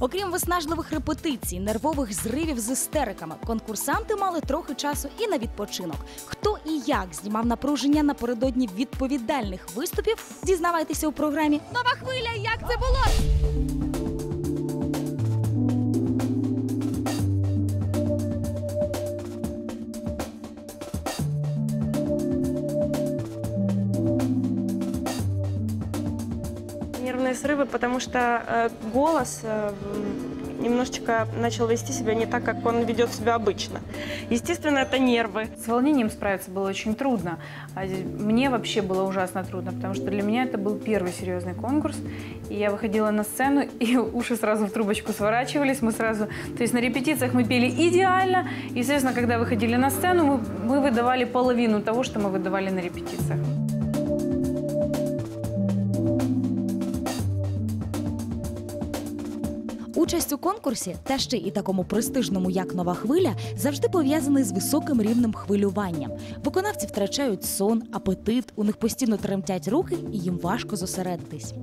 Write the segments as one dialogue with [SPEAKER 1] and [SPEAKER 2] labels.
[SPEAKER 1] Окрім виснажливих репетицій, нервових зривів з істериками, конкурсанти мали трохи часу і на відпочинок. Хто і як знімав напруження напередодні відповідальних виступів, дізнавайтеся у програмі Нова хвиля. Як це було?
[SPEAKER 2] Нервные срывы, потому что э, голос э, немножечко начал вести себя не так, как он ведет себя обычно. Естественно, это нервы.
[SPEAKER 3] С волнением справиться было очень трудно. А Мне вообще было ужасно трудно, потому что для меня это был первый серьезный конкурс. И я выходила на сцену, и уши сразу в трубочку сворачивались. Мы сразу... То есть на репетициях мы пели идеально. Естественно, когда выходили на сцену, мы, мы выдавали половину того, что мы выдавали на репетициях.
[SPEAKER 1] Участь у конкурсі, та ще і такому престижному, як нова хвиля, завжди пов'язаний з високим рівнем хвилювання. Виконавці втрачають сон, апетит, у них постійно тремтять руки, і їм важко зосередитись.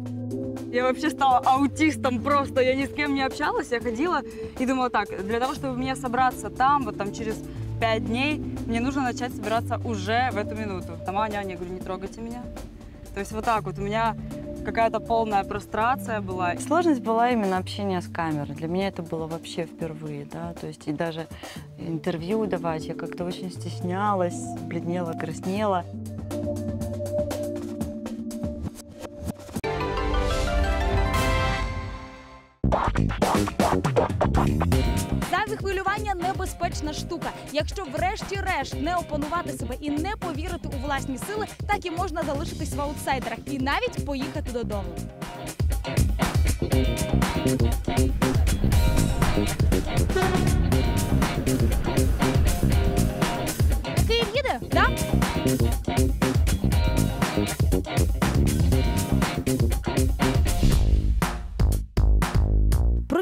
[SPEAKER 4] Я вообще стала аутистом просто. Я ни с кем не общалась. Я ходила и думала так, для того, чтобы мне собраться там, вот там через пять дней, мне нужно начать собираться уже в эту минуту. Там Аня, я говорю, не трогайте меня. То есть вот так вот у меня какая-то полная прострация была.
[SPEAKER 5] Сложность была именно общение с камерой. Для меня это было вообще впервые, да, то есть и даже интервью давать я как-то очень стеснялась, бледнела, краснела.
[SPEAKER 1] Зайве хвилювання небезпечна штука. Якщо врешті-решт не опанувати себе і не повірити у власні сили, так і можна залишитись в аутсайдерах і навіть поїхати додому. Київ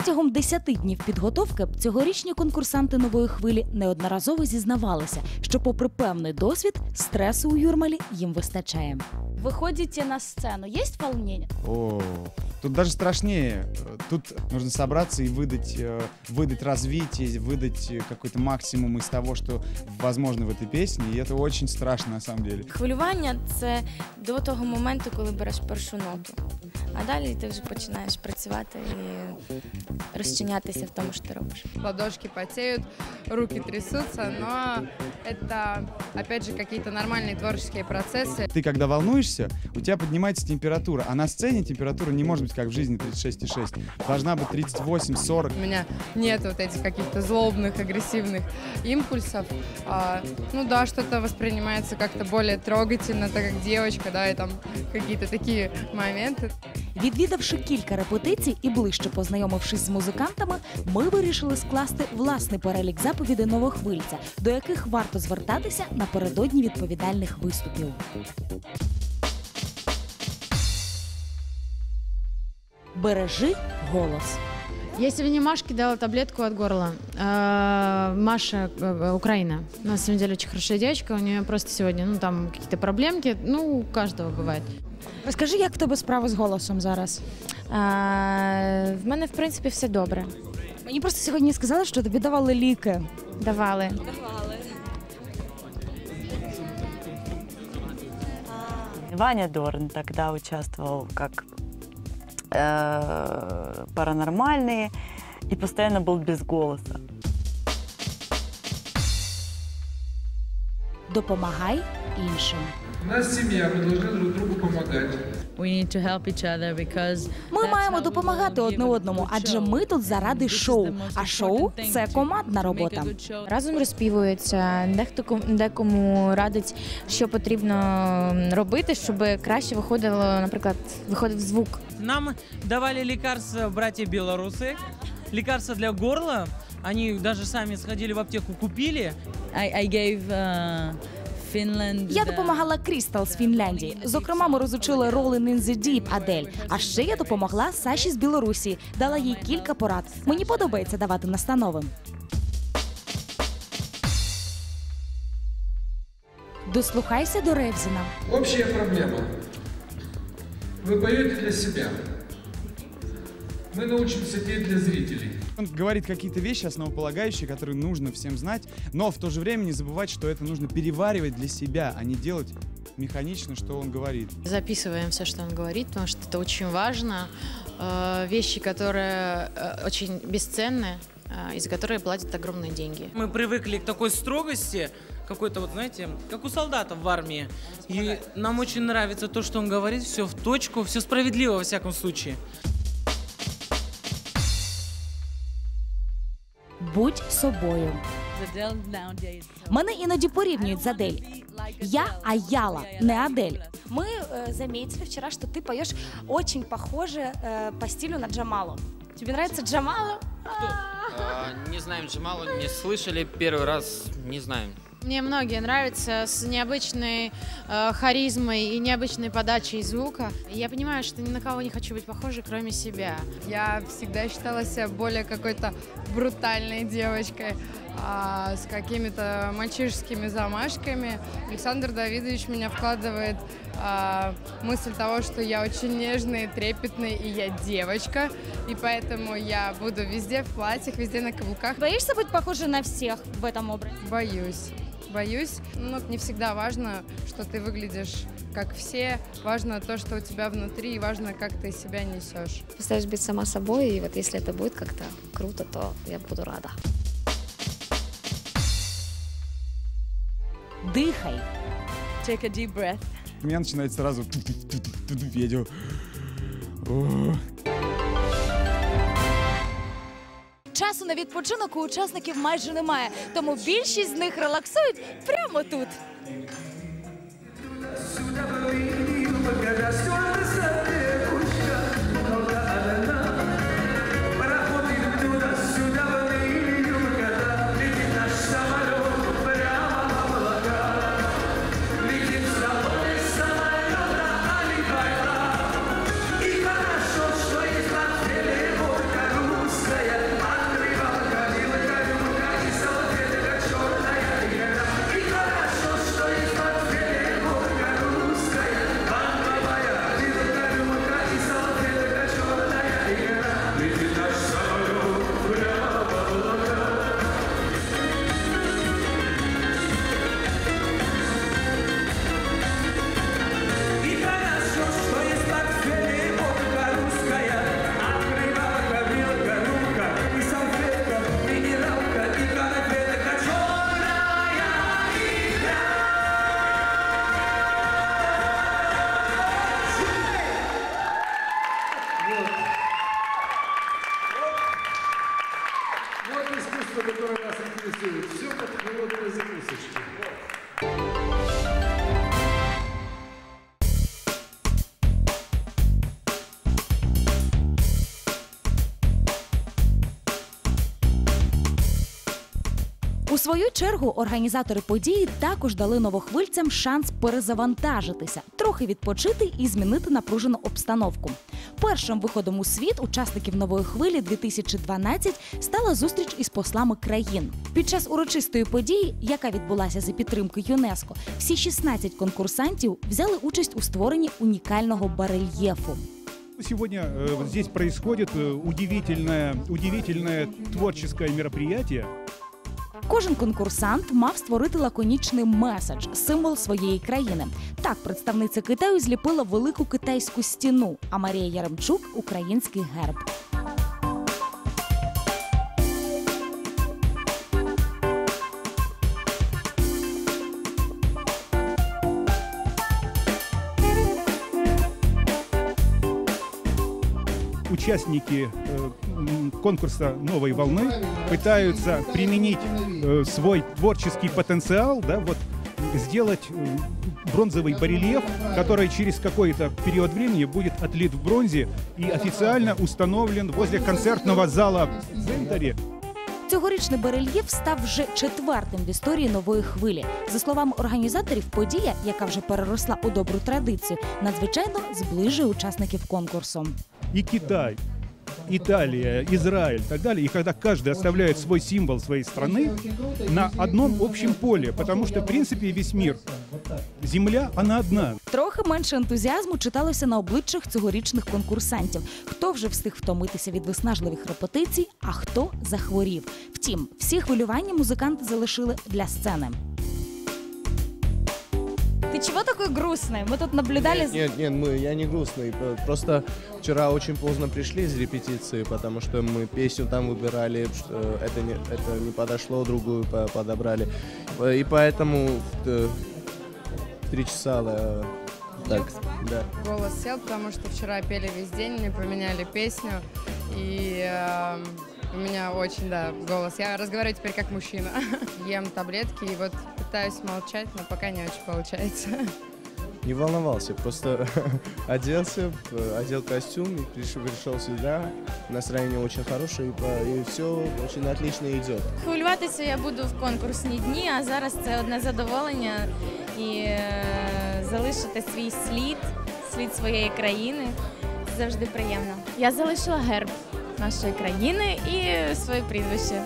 [SPEAKER 1] Протягом 10 днів підготовки цьогорічні конкурсанти нової хвилі неодноразово зізнавалися, що, попри певний досвід, стресу у Юрмалі їм вистачає. Виходите на сцену. Є волнення?
[SPEAKER 6] О, тут даже страшнее. Тут нужно собраться и выдать, э, выдать развитие, выдать э, какой-то максимум из того, что возможно в этой песне. И это очень страшно на самом деле.
[SPEAKER 7] Хвилювання це до того моменту, коли береш першу ноту. А далі ти вже починаєш працювати і розчинятися в тому, що ти робиш.
[SPEAKER 8] ладошки потеют, руки трясутся, но это, опять же, какие-то нормальные творческие процессы.
[SPEAKER 6] Ты когда волнуешься, у тебя поднимается температура, а на сцене температура не может быть как в жизни 36,6. Должна быть 38-40.
[SPEAKER 8] У меня нет вот этих каких-то злобных, агрессивных импульсов. А, ну да, что-то воспринимается как-то более трогательно, так как девочка, да, и там какие-то такие моменты.
[SPEAKER 1] Відвідавши кілька репетицій і ближче познайомившись з музикантами, ми вирішили скласти власний перелік заповідей новохвильця, до яких варто звертатися напередодні відповідальних виступів. Бережи голос.
[SPEAKER 9] Я сегодня Машке дала таблетку от горла. Э, Маша, э, Украина. На самом деле очень хорошая девочка. У нее просто сегодня, ну, там какие-то проблемки. Ну, у каждого бывает.
[SPEAKER 1] Розкажи, як в тебе справи з голосом зараз?
[SPEAKER 7] А, в мене, в принципі, все добре.
[SPEAKER 1] Мені просто сьогодні сказали, що тобі давали ліки.
[SPEAKER 7] Давали.
[SPEAKER 5] Ваня Дорн тогда участвовал как э, паранормальные и постоянно был без голоса.
[SPEAKER 1] Допомагай іншим.
[SPEAKER 10] У нас семья, мы должны друг другу помогать.
[SPEAKER 1] Ми маємо допомагати одне одному, адже ми тут заради шоу. А шоу це командна робота.
[SPEAKER 7] Разом розпівуються, дехто ком- декому радить, що потрібно робити, щоб краще виходило, наприклад, виходив звук.
[SPEAKER 11] Нам давали лекарства братья белорусы, лекарства для горла. Они даже сами сходили в аптеку, купили.
[SPEAKER 1] Я допомагала Крістал з Фінляндії. Зокрема, ми розучили in the Deep Адель. А ще я допомогла Саші з Білорусі. Дала їй кілька порад. Мені подобається давати настанови. Дослухайся до Ревзіна.
[SPEAKER 10] Общая проблема. Вы поете для себя. Мы научимся петь для зрителей.
[SPEAKER 6] Он говорит какие-то вещи основополагающие, которые нужно всем знать, но в то же время не забывать, что это нужно переваривать для себя, а не делать механично, что он говорит.
[SPEAKER 9] Записываем все, что он говорит, потому что это очень важно. Э, Вещи, которые э, очень бесценны, э, и за которые платят огромные деньги.
[SPEAKER 11] Мы привыкли к такой строгости, какой-то вот, знаете, как у солдатов в армии. И нам очень нравится то, что он говорит, все в точку, все справедливо во всяком случае.
[SPEAKER 1] Будь собою. Мене іноді порівнюють з Адель. Я Аяла, не Адель. Мы э, заметили вчера, что ты поешь очень похоже э, по стилю на Джамалу. Тебе нравится Джамала?
[SPEAKER 12] А, Не знаем Джамалу, не слышали первый раз, не знаем.
[SPEAKER 9] Мне многие нравятся с необычной э, харизмой и необычной подачей звука. Я понимаю, что ни на кого не хочу быть похожей, кроме себя.
[SPEAKER 8] Я всегда считала себя более какой-то брутальной девочкой, а, с какими-то мальчишескими замашками. Александр Давидович меня вкладывает а, мысль того, что я очень нежный, трепетный, и я девочка, и поэтому я буду везде в платьях, везде на каблуках.
[SPEAKER 1] Боишься быть похожей на всех в этом образе?
[SPEAKER 8] Боюсь. Боюсь, но не всегда важно, что ты выглядишь как все. Важно то, что у тебя внутри, и важно, как ты себя несешь.
[SPEAKER 7] Постараюсь быть сама собой, и вот если это будет как-то круто, то я буду рада.
[SPEAKER 1] Дихай.
[SPEAKER 5] Take a deep breath.
[SPEAKER 6] У меня начинает сразу я делаю, «О».
[SPEAKER 1] Часу на відпочинок у учасників майже немає, тому більшість з них релаксують прямо тут. Свою чергу організатори події також дали новохвильцям шанс перезавантажитися, трохи відпочити і змінити напружену обстановку. Першим виходом у світ учасників нової хвилі 2012 стала зустріч із послами країн. Під час урочистої події, яка відбулася за підтримки ЮНЕСКО, всі 16 конкурсантів взяли участь у створенні унікального барельєфу.
[SPEAKER 13] Сегодня вот здесь происходит удивительное, удивительное творческое мероприятие.
[SPEAKER 1] Кожен конкурсант мав створити лаконічний меседж, символ своєї країни. Так, представниця Китаю зліпила велику китайську стіну, а Марія Яремчук український герб.
[SPEAKER 13] Участники э, м, конкурса «Новой волны» пытаются применить э, свой творческий потенциал, да, вот, сделать э, бронзовый барельеф, который через какой-то период времени будет отлит в бронзе и официально установлен возле концертного зала в центре.
[SPEAKER 1] Цьогорічний барельєф став вже четвертим в історії нової хвилі. За словами організаторів, подія, яка вже переросла у добру традицію, надзвичайно зближує учасників конкурсу.
[SPEAKER 13] И Китай, Италия, Израиль и так далее. И когда каждый оставляет свой символ своей страны на одном общем поле, потому что, в принципе, весь мир, Земля, она одна.
[SPEAKER 1] Трохи менше ентузіазму читалося на обличчях цьогорічних конкурсантів. Хто вже встиг втомитися від виснажливих репетицій, а хто захворів. Втім, всі хвилювання музиканти залишили для сцени. Чего такой грустный? Мы тут наблюдали...
[SPEAKER 14] Нет, нет, нет, мы, я не грустный. Просто вчера очень поздно пришли из репетиции, потому что мы песню там выбирали, что это не, это не подошло, другую по- подобрали. Э, И поэтому в три часа, да, так, да.
[SPEAKER 8] Голос сел, потому что вчера пели весь день, мне поменяли песню, и эм, у меня очень, да, голос. Я разговариваю теперь как мужчина. Ем таблетки и вот пытаюсь молчать, но пока не очень получается.
[SPEAKER 14] Не волновался, просто оделся, п- одел костюм и пришел, пришел сюда. Настроение очень хорошее, и, по- и все очень отлично идет.
[SPEAKER 7] Хвилюватися я буду в конкурсні дні, а зараз це одне задоволення і е, залишити свій слід, слід своєї країни. Це завжди приємно. Я залишила герб нашої країни і своє прізвище.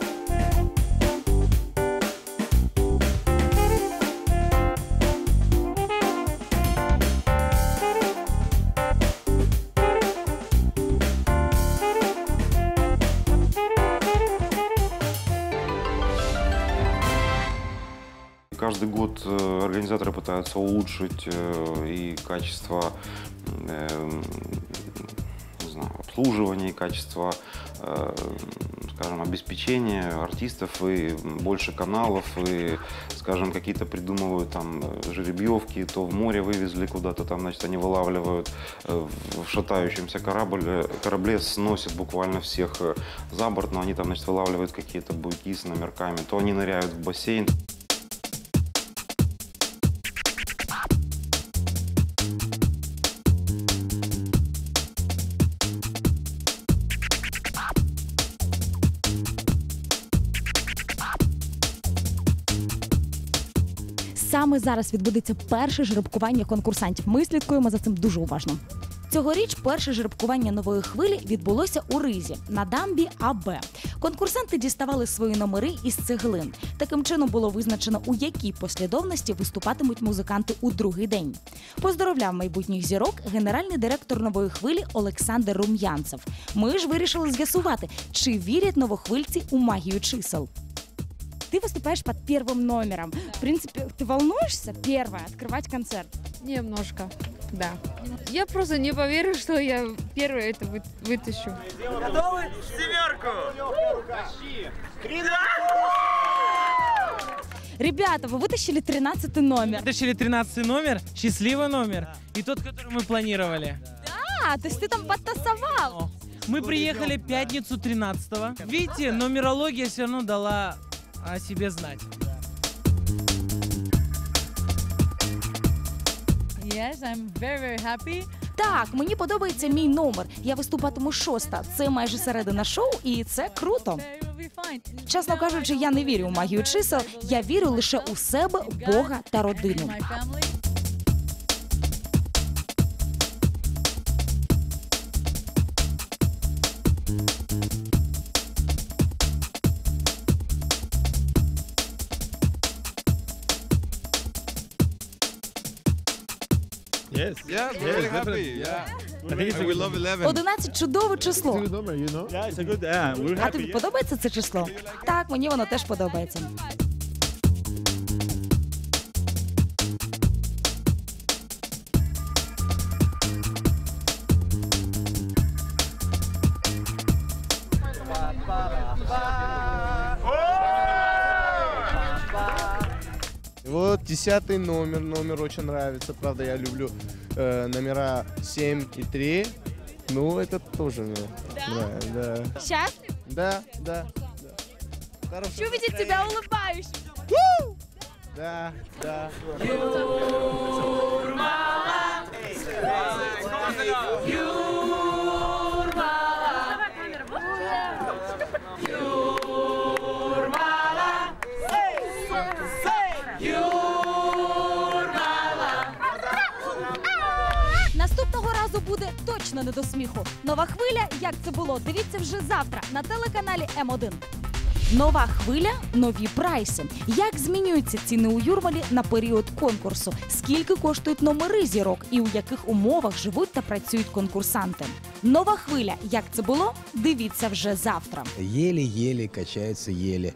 [SPEAKER 15] Каждый год э, организаторы пытаются улучшить э, и качество, э, не знаю, обслуживания, и качество, э, скажем, обеспечения артистов, и больше каналов, и, скажем, какие-то придумывают там э, жеребьевки, то в море вывезли куда-то там, значит, они вылавливают э, в шатающемся корабле, корабле сносят буквально всех за борт, но они там, значит, вылавливают какие-то буйки с номерками, то они ныряют в бассейн.
[SPEAKER 1] Зараз відбудеться перше жеребкування конкурсантів. Ми слідкуємо за цим дуже уважно. Цьогоріч перше жеребкування нової хвилі відбулося у Ризі на дамбі АБ. Конкурсанти діставали свої номери із цеглин. Таким чином було визначено, у якій послідовності виступатимуть музиканти у другий день. Поздоровляв майбутніх зірок генеральний директор нової хвилі Олександр Рум'янцев. Ми ж вирішили з'ясувати, чи вірять новохвильці у магію чисел. Ты выступаешь под первым номером. В принципе, ты волнуешься первое открывать концерт?
[SPEAKER 8] Немножко, да. Я просто не поверю, что я первая это вы- вытащу.
[SPEAKER 16] Готовы? Семерку!
[SPEAKER 1] Ребята, вы вытащили 13 номер.
[SPEAKER 11] Вытащили 13 номер, счастливый номер. И тот, который мы планировали.
[SPEAKER 1] А, то есть ты там подтасовал.
[SPEAKER 11] Мы приехали пятницу 13-го. Видите, нумерология все равно дала о себе знать.
[SPEAKER 17] Yes, I'm very, very happy.
[SPEAKER 1] Так, мені подобається мій номер. Я виступатиму шоста. Це майже середина шоу, і це круто. Чесно кажучи, я не вірю в магію чисел. Я вірю лише у себе, Бога та родину.
[SPEAKER 10] Yeah, we're really happy. Yeah.
[SPEAKER 13] I think it's a
[SPEAKER 10] And we
[SPEAKER 13] good
[SPEAKER 10] love 11.
[SPEAKER 1] 11 – чудове число.
[SPEAKER 13] Yeah, it's a good. Yeah, we're
[SPEAKER 1] А
[SPEAKER 13] happy.
[SPEAKER 1] тобі подобається це число? Так, мені воно теж подобається.
[SPEAKER 14] И Вот десятый номер, номер очень нравится. Правда, я люблю э, номера 7 и 3. Ну, это тоже мне нравится. Да.
[SPEAKER 1] Счастлив?
[SPEAKER 14] Да, да. да. Хорошо.
[SPEAKER 1] Хочу видеть тебя улыбающим.
[SPEAKER 14] Да, да.
[SPEAKER 1] Наступного буде точно не до сміху. Нова хвиля. Як це було? Дивіться вже завтра на телеканалі М1. Нова хвиля, нові прайси. Як змінюються ціни у Юрмалі на період конкурсу? Скільки коштують номери зірок і у яких умовах живуть та працюють конкурсанти? Нова хвиля. Як це було? Дивіться вже завтра.
[SPEAKER 18] Еле-еле качаются еле.